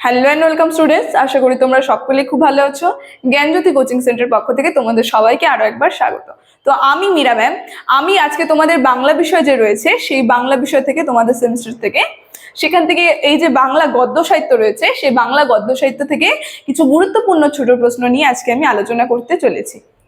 Hello and welcome students আশা করি তোমরা সকলেই খুব ভালো আছো। জ্ঞানজ্যোতি কোচিং সেন্টার পক্ষ থেকে তোমাদের সবাইকে আরও একবার স্বাগত। তো আমি মীরা ম্যাম। আমি আজকে তোমাদের বাংলা বিষয় যে রয়েছে, সেই বাংলা বিষয় থেকে তোমাদের সেমিস্টার থেকে, সেখান থেকে এই যে বাংলা গদ্য সাহিত্য রয়েছে, সেই বাংলা গদ্য সাহিত্য থেকে কিছু গুরুত্বপূর্ণ ছোট প্রশ্ন নিয়ে আজকে আমি আলোচনা করতে চলেছি।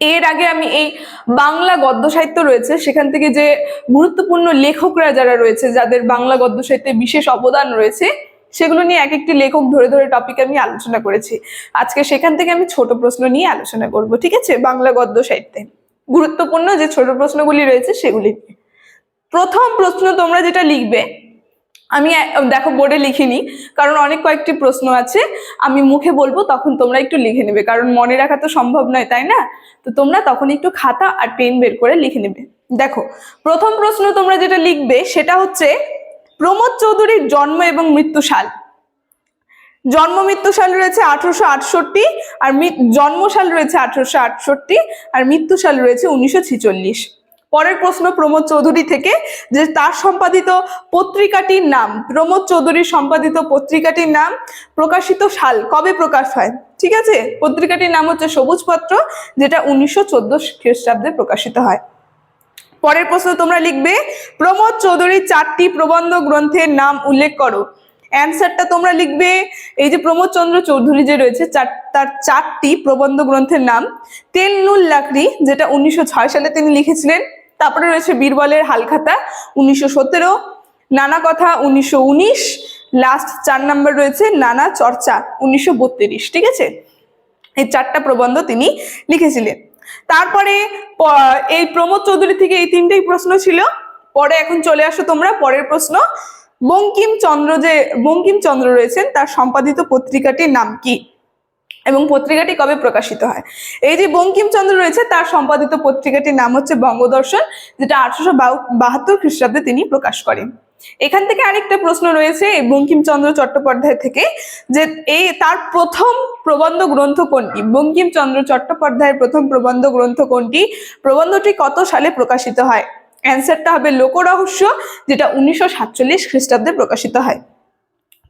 এর আগে আমি এই বাংলা গদ্য সাহিত্য রয়েছে, সেখান থেকে যে গুরুত্বপূর্ণ লেখকরা যারা রয়েছে, যাদের বাংলা গদ্য সাহিত্যে বিশেষ অবদান রয়েছে, সেগুলো নিয়ে এক একটি লেখক ধরে ধরে টপিক আমি আলোচনা করেছি। আজকে সেখান থেকে আমি ছোট প্রশ্ন নিয়ে আলোচনা করব, ঠিক আছে? বাংলা গদ্য সাহিত্যে। গুরুত্বপূর্ণ যে ছোট প্রশ্নগুলি রয়েছে, সেগুলি নিয়ে। প্রথম প্রশ্ন তোমরা যেটা লিখবে আমি দেখো বোর্ডে লিখিনি, কারণ অনেক কয়েকটি প্রশ্ন আছে। আমি মুখে বলব, তখন তোমরা একটু লিখে নেবে, কারণ মনে রাখা তো সম্ভব নয়, তাই না? তো তোমরা তখন একটু খাতা আর পেন বের করে লিখে নেবে। দেখো, প্রথম প্রশ্ন তোমরা যেটা লিখবে, সেটা হচ্ছে, প্রমোদ চৌধুরীর জন্ম এবং মৃত্যু সাল। জন্ম মৃত্যু সাল রয়েছে আঠারোশো আটষট্টি, আর মৃ- জন্ম সাল রয়েছে আঠারোশো আটষট্টি, আর মৃত্যু সাল রয়েছে উনিশশো পরের প্রশ্ন প্রমোদ চৌধুরী থেকে, যে তার সম্পাদিত পত্রিকাটির নাম, প্রমোদ চৌধুরীর সম্পাদিত পত্রিকাটির নাম প্রকাশিত সাল কবে প্রকাশ হয়? ঠিক আছে? পত্রিকাটির নাম হচ্ছে সবুজ পত্র, যেটা উনিশশো চোদ্দ খ্রিস্টাব্দে প্রকাশিত হয়। পরের প্রশ্ন তোমরা লিখবে, প্রমোদ চৌধুরীর চারটি প্রবন্ধ গ্রন্থের নাম উল্লেখ করো। অ্যান্সারটা তোমরা লিখবে, এই যে প্রমোদ চন্দ্র চৌধুরী যে রয়েছে তার চারটি প্রবন্ধ গ্রন্থের নাম, তেল নুল লাকড়ি, যেটা উনিশশো ছয় সালে তিনি লিখেছিলেন তারপরে রয়েছে বীরবলের হালখাতা, উনিশশো সতেরো। নানা কথা, উনিশশো উনিশ। লাস্ট চার নাম্বার রয়েছে নানা চর্চা, উনিশশো বত্রিশ, ঠিক আছে? এই চারটা প্রবন্ধ তিনি লিখেছিলেন। তারপরে এই প্রমোদ চৌধুরী থেকে এই তিনটেই প্রশ্ন ছিল। পরে এখন চলে আসো তোমরা, পরের প্রশ্ন। বঙ্কিমচন্দ্র যে, বঙ্কিমচন্দ্র রয়েছেন, তার সম্পাদিত পত্রিকাটির নাম কি? এবং পত্রিকাটি কবে প্রকাশিত হয়? এই যে বঙ্কিমচন্দ্র রয়েছে, তার সম্পাদিত পত্রিকাটির নাম হচ্ছে বঙ্গদর্শন, যেটা আঠারোশো বাহাত্তর খ্রিস্টাব্দে তিনি প্রকাশ করেন। এখান থেকে আরেকটা প্রশ্ন রয়েছে বঙ্কিমচন্দ্র চট্টোপাধ্যায় থেকে, যে এই তার প্রথম প্রবন্ধ গ্রন্থ কোনটি? বঙ্কিমচন্দ্র চট্টোপাধ্যায়ের প্রথম প্রবন্ধ গ্রন্থ কোনটি? প্রবন্ধটি কত সালে প্রকাশিত হয়? অ্যান্সারটা হবে লোকরহস্য, যেটা উনিশশো সাতচল্লিশ খ্রিস্টাব্দে প্রকাশিত হয়।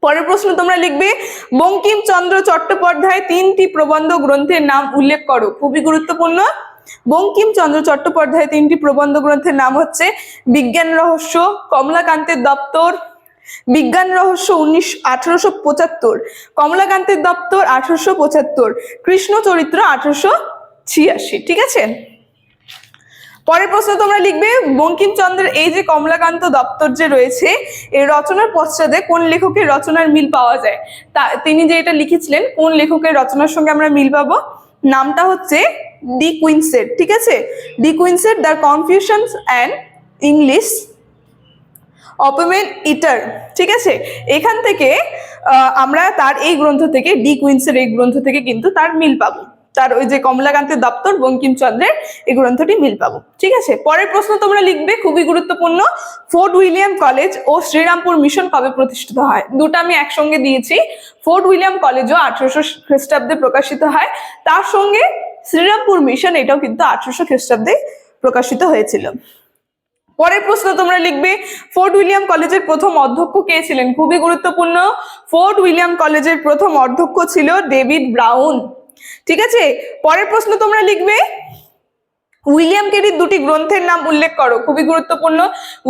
পরের প্রশ্ন তোমরা লিখবে, বঙ্কিমচন্দ্র চট্টোপাধ্যায় তিনটি প্রবন্ধ গ্রন্থের নাম উল্লেখ করো। খুবই গুরুত্বপূর্ণ। বঙ্কিমচন্দ্র চট্টোপাধ্যায় তিনটি প্রবন্ধ গ্রন্থের নাম হচ্ছে বিজ্ঞান রহস্য, কমলাকান্তের দপ্তর, বিজ্ঞান রহস্য উনিশ, আঠারোশো পঁচাত্তর, কমলাকান্তের দপ্তর আঠারোশো পঁচাত্তর, কৃষ্ণ চরিত্র আঠারোশো ছিয়াশি, ঠিক আছে? পরের প্রশ্ন তোমরা লিখবে, বঙ্কিমচন্দ্রের এই যে কমলাকান্ত দপ্তর যে রয়েছে এই রচনার পশ্চাদে কোন লেখকের রচনার মিল পাওয়া যায়? তা, তিনি যে এটা লিখেছিলেন, কোন লেখকের রচনার সঙ্গে আমরা মিল পাবো? নামটা হচ্ছে ডি কুইনসেট ঠিক আছে? ডি কুইনসেট দ্য কনফিউশনস অ্যান্ড ইংলিশ অপমেন ইটার, ঠিক আছে? এখান থেকে আমরা তার এই গ্রন্থ থেকে, ডি কুইন্সের এই গ্রন্থ থেকে কিন্তু তার মিল পাবো। তার ওই যে কমলাকান্তের দপ্তর বঙ্কিমচন্দ্রের এই গ্রন্থটি মিল পাবো। ঠিক আছে? পরের প্রশ্ন তোমরা লিখবে, খুবই গুরুত্বপূর্ণ। ফোর্ট উইলিয়াম কলেজ ও শ্রীরামপুর মিশন কবে প্রতিষ্ঠিত হয়? দুটো আমি একসঙ্গে দিয়েছি। ফোর্ট উইলিয়াম কলেজও আঠারোশো খ্রিস্টাব্দে প্রকাশিত হয়। তার সঙ্গে শ্রীরামপুর মিশন এটাও কিন্তু আঠারোশো খ্রিস্টাব্দে প্রকাশিত হয়েছিল। পরের প্রশ্ন তোমরা লিখবে, ফোর্ট উইলিয়াম কলেজের প্রথম অধ্যক্ষ কে ছিলেন? খুবই গুরুত্বপূর্ণ। ফোর্ট উইলিয়াম কলেজের প্রথম অধ্যক্ষ ছিল ডেভিড ব্রাউন। ঠিক আছে? পরের প্রশ্ন তোমরা লিখবে। উইলিয়াম কেরির দুটি গ্রন্থের নাম উল্লেখ করো, খুবই গুরুত্বপূর্ণ।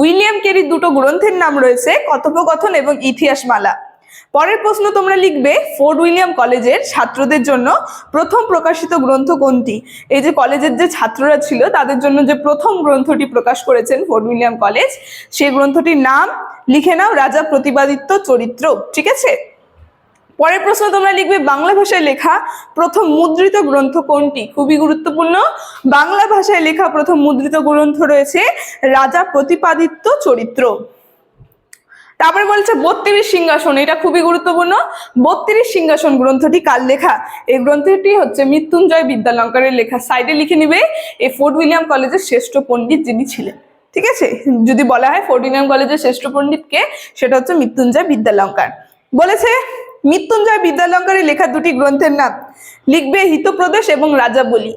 উইলিয়াম কেরির দুটো গ্রন্থের নাম রয়েছে, কথোপকথন এবং ইতিহাসমালা। পরের প্রশ্ন তোমরা লিখবে, ফোর্ট উইলিয়াম কলেজের ছাত্রদের জন্য প্রথম প্রকাশিত গ্রন্থ কোনটি? এই যে কলেজের যে ছাত্ররা ছিল, তাদের জন্য যে প্রথম গ্রন্থটি প্রকাশ করেছেন ফোর্ট উইলিয়াম কলেজ, সেই গ্রন্থটির নাম লিখে নাও, রাজা প্রতিপাদিত্য চরিত্র, ঠিক আছে? পরের প্রশ্ন তোমরা লিখবে বাংলা ভাষায় লেখা প্রথম মুদ্রিত গ্রন্থ কোনটি? খুবই গুরুত্বপূর্ণ। বাংলা ভাষায় লেখা প্রথম মুদ্রিত গ্রন্থ রয়েছে রাজা প্রতিপাদিত্য চরিত্র। তারপরে বলছে বত্রিশ সিংহাসন, এটা খুবই গুরুত্বপূর্ণ। বত্রিশ সিংহাসন গ্রন্থটি কার লেখা? এই গ্রন্থটি হচ্ছে মৃত্যুঞ্জয় বিদ্যালঙ্কারের লেখা। সাইডে লিখে নিবে এই ফোর্ট উইলিয়াম কলেজের শ্রেষ্ঠ পণ্ডিত যিনি ছিলেন। ঠিক আছে? যদি বলা হয় ফোর্ট উইলিয়াম কলেজের শ্রেষ্ঠ পণ্ডিতকে, সেটা হচ্ছে মৃত্যুঞ্জয় বিদ্যালঙ্কার। বলেছে মৃত্যুঞ্জয় বিদ্যালঙ্কারের লেখা দুটি গ্রন্থের নাম, লিখবে হিতপ্রদেশ এবং রাজাবলী।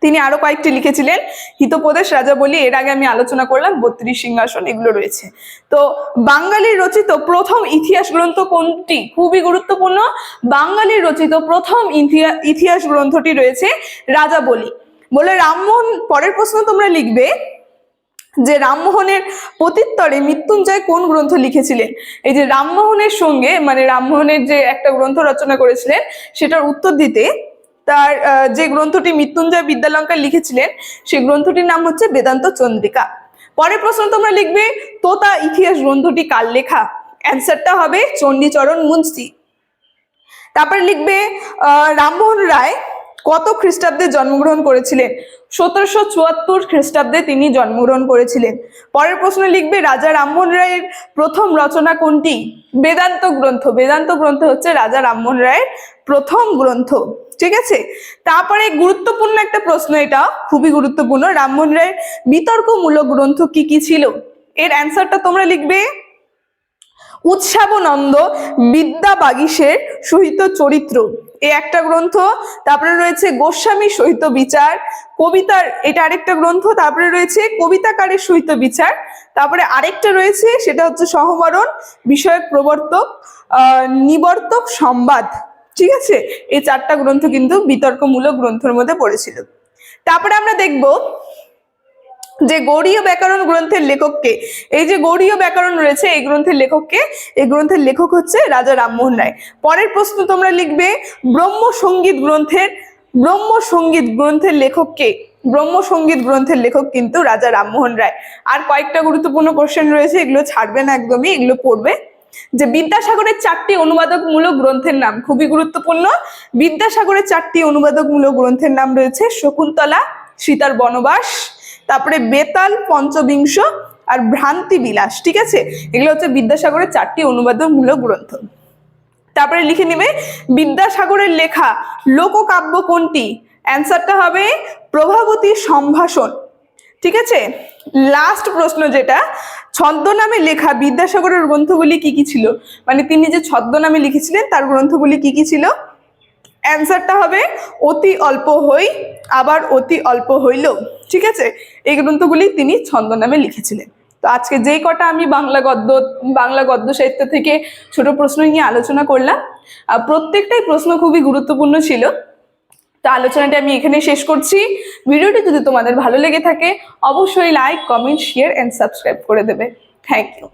তিনি আরও কয়েকটি লিখেছিলেন, হিতপ্রদেশ রাজা বলি এর আগে আমি আলোচনা করলাম, বত্রিশ সিংহাসন, এগুলো রয়েছে। তো বাঙালির রচিত প্রথম ইতিহাস গ্রন্থ কোনটি? খুবই গুরুত্বপূর্ণ। বাঙালির রচিত প্রথম ইতিহা- ইতিহাস গ্রন্থটি রয়েছে রাজা বলি বলে রামমোহন, পরের প্রশ্ন তোমরা লিখবে যে রামমোহনের প্রত্যুত্তরে মৃত্যুঞ্জয় কোন গ্রন্থ লিখেছিলেন? এই যে রামমোহনের সঙ্গে মানে রামমোহনের যে একটা গ্রন্থ রচনা করেছিলেন, সেটার উত্তর দিতে তার যে গ্রন্থটি মৃত্যুঞ্জয় বিদ্যালঙ্কার লিখেছিলেন, সেই গ্রন্থটির নাম হচ্ছে বেদান্ত চন্দ্রিকা। পরের প্রশ্ন তোমরা লিখবে, তোতা ইতিহাস গ্রন্থটি কার লেখা? অ্যান্সারটা হবে চণ্ডীচরণ মুন্সি। তারপরে লিখবে রামমোহন রায় কত খ্রিস্টাব্দে জন্মগ্রহণ করেছিলেন? সতেরোশো চুয়াত্তর খ্রিস্টাব্দে তিনি জন্মগ্রহণ করেছিলেন। পরের প্রশ্ন লিখবে, রাজা রামমোহন রায়ের প্রথম রচনা কোনটি? বেদান্ত গ্রন্থ। বেদান্ত গ্রন্থ হচ্ছে রাজা রামমোহন রায়ের প্রথম গ্রন্থ। ঠিক আছে? তারপরে গুরুত্বপূর্ণ একটা প্রশ্ন এটা, খুবই গুরুত্বপূর্ণ। রামমোহন রায়ের বিতর্কমূলক গ্রন্থ কি কি ছিল? এর অ্যান্সারটা তোমরা লিখবে, উৎসাবনন্দ বিদ্যা বাগিসের সহিত চরিত্র। এই একটা গ্রন্থ, তারপরে রয়েছে গোস্বামী সহিত বিচার, কবিতার, এটা আরেকটা গ্রন্থ, তারপরে রয়েছে কবিতাকারের সহিত বিচার, তারপরে আরেকটা রয়েছে, সেটা হচ্ছে সহমরণ, বিষয়ক প্রবর্তক নিবর্তক সংবাদ ঠিক আছে? এই চারটা গ্রন্থ কিন্তু বিতর্কমূলক গ্রন্থের মধ্যে পড়েছিল। তারপরে আমরা দেখব যে গৌরীয় ব্যাকরণ গ্রন্থের লেখককে, এই যে গৌরীয় ব্যাকরণ রয়েছে এই গ্রন্থের লেখককে, এই গ্রন্থের লেখক হচ্ছে রাজা রামমোহন রায়। পরের প্রশ্ন তোমরা লিখবে, ব্রহ্ম সংগীত গ্রন্থের, ব্রহ্ম সংগীত গ্রন্থের লেখককে, ব্রহ্ম সংগীত গ্রন্থের লেখক কিন্তু রাজা রামমোহন রায়। আর কয়েকটা গুরুত্বপূর্ণ কোশ্চেন রয়েছে, এগুলো ছাড়বে না একদমই, এগুলো পড়বে। যে বিদ্যাসাগরের চারটি অনুবাদকমূলক গ্রন্থের নাম, খুবই গুরুত্বপূর্ণ। বিদ্যাসাগরের চারটি অনুবাদকমূলক গ্রন্থের নাম রয়েছে শকুন্তলা, সীতার বনবাস তারপরে বেতাল, পঞ্চবিংশ আর ভ্রান্তি বিলাস ঠিক আছে? এগুলো হচ্ছে বিদ্যাসাগরের চারটি অনুবাদমূলক গ্রন্থ। তারপরে লিখে নেবে, বিদ্যাসাগরের লেখা লোককাব্য কোনটি? অ্যান্সারটা হবে প্রভাবতী সম্ভাষণ। ঠিক আছে? লাস্ট প্রশ্ন যেটা, ছদ্মনামে লেখা বিদ্যাসাগরের গ্রন্থগুলি কি কি ছিল? মানে তিনি যে ছদ্মনামে লিখেছিলেন, তার গ্রন্থগুলি কি কি ছিল? অ্যান্সারটা হবে, অতি অল্প হই, আবার অতি অল্প হইল। ঠিক আছে? এই গ্রন্থগুলি তিনি ছন্দ নামে লিখেছিলেন। তো আজকে যেই কটা আমি বাংলা গদ্য বাংলা গদ্য সাহিত্য থেকে ছোট প্রশ্ন নিয়ে আলোচনা করলাম প্রত্যেকটাই প্রশ্ন খুবই গুরুত্বপূর্ণ ছিল। তো আলোচনাটা আমি এখানে শেষ করছি। ভিডিওটি যদি তোমাদের ভালো লেগে থাকে, অবশ্যই like, comment, share and subscribe করে দেবে। Thank you